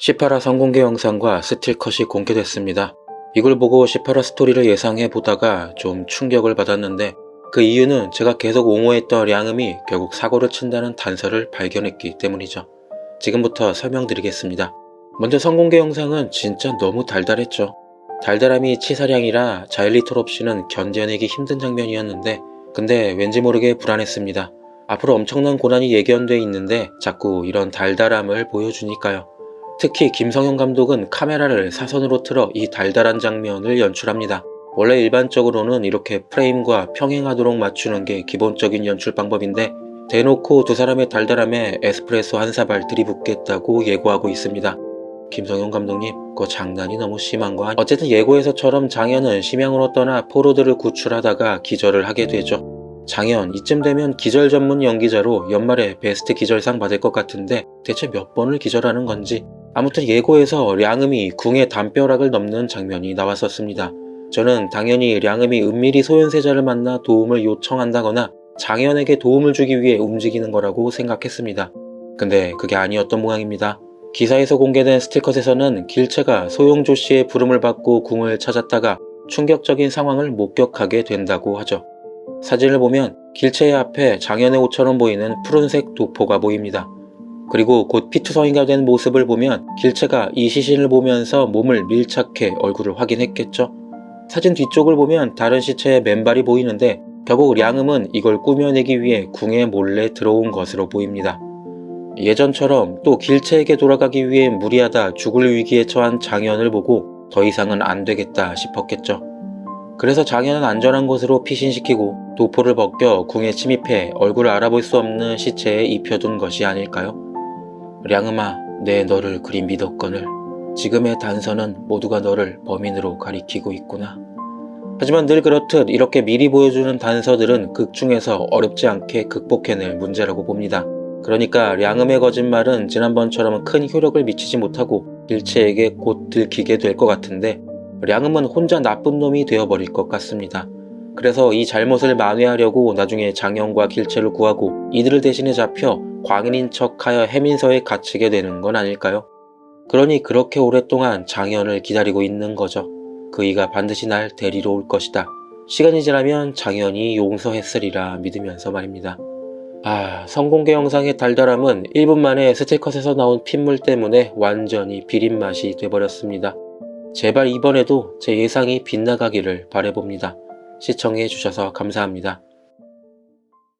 시파라 성공개 영상과 스틸컷이 공개됐습니다. 이걸 보고 시파라 스토리를 예상해 보다가 좀 충격을 받았는데 그 이유는 제가 계속 옹호했던 량음이 결국 사고를 친다는 단서를 발견했기 때문이죠. 지금부터 설명드리겠습니다. 먼저 성공개 영상은 진짜 너무 달달했죠. 달달함이 치사량이라 자일리톨 없이는 견뎌내기 힘든 장면이었는데 근데 왠지 모르게 불안했습니다. 앞으로 엄청난 고난이 예견돼 있는데 자꾸 이런 달달함을 보여주니까요. 특히 김성현 감독은 카메라를 사선으로 틀어 이 달달한 장면을 연출합니다. 원래 일반적으로는 이렇게 프레임과 평행하도록 맞추는 게 기본적인 연출 방법인데 대놓고 두 사람의 달달함에 에스프레소 한 사발 들이붓겠다고 예고하고 있습니다. 김성현 감독님, 그거 장난이 너무 심한 거 아니? 어쨌든 예고에서처럼 장현은 심양으로 떠나 포로들을 구출하다가 기절을 하게 되죠. 장현, 이쯤 되면 기절 전문 연기자로 연말에 베스트 기절상 받을 것 같은데 대체 몇 번을 기절하는 건지 아무튼 예고에서 량음이 궁의 담벼락을 넘는 장면이 나왔었습니다. 저는 당연히 량음이 은밀히 소현세자를 만나 도움을 요청한다거나 장현에게 도움을 주기 위해 움직이는 거라고 생각했습니다. 근데 그게 아니었던 모양입니다. 기사에서 공개된 스틸컷에서는 길체가 소용조 씨의 부름을 받고 궁을 찾았다가 충격적인 상황을 목격하게 된다고 하죠. 사진을 보면 길체의 앞에 장현의 옷처럼 보이는 푸른색 도포가 보입니다. 그리고 곧 피투성이가 된 모습을 보면 길체가 이 시신을 보면서 몸을 밀착해 얼굴을 확인했겠죠. 사진 뒤쪽을 보면 다른 시체의 맨발이 보이는데 결국 량음은 이걸 꾸며내기 위해 궁에 몰래 들어온 것으로 보입니다. 예전처럼 또 길체에게 돌아가기 위해 무리하다 죽을 위기에 처한 장현을 보고 더 이상은 안 되겠다 싶었겠죠. 그래서 장현은 안전한 곳으로 피신시키고 도포를 벗겨 궁에 침입해 얼굴을 알아볼 수 없는 시체에 입혀둔 것이 아닐까요? 량음아, 내 너를 그리 믿었거늘. 지금의 단서는 모두가 너를 범인으로 가리키고 있구나. 하지만 늘 그렇듯 이렇게 미리 보여주는 단서들은 극 중에서 어렵지 않게 극복해낼 문제라고 봅니다. 그러니까 량음의 거짓말은 지난번처럼 큰 효력을 미치지 못하고 일체에게 곧 들키게 될 것 같은데 량음은 혼자 나쁜 놈이 되어버릴 것 같습니다. 그래서 이 잘못을 만회하려고 나중에 장영과 길체를 구하고 이들을 대신에 잡혀 광인인 척하여 해민서에 갇히게 되는 건 아닐까요? 그러니 그렇게 오랫동안 장현을 기다리고 있는 거죠. 그이가 반드시 날 데리러 올 것이다. 시간이 지나면 장현이 용서했으리라 믿으면서 말입니다. 아, 성공개 영상의 달달함은 1분 만에 스틸컷에서 나온 핏물 때문에 완전히 비린 맛이 돼버렸습니다. 제발 이번에도 제 예상이 빗나가기를 바래봅니다. 시청해 주셔서 감사합니다.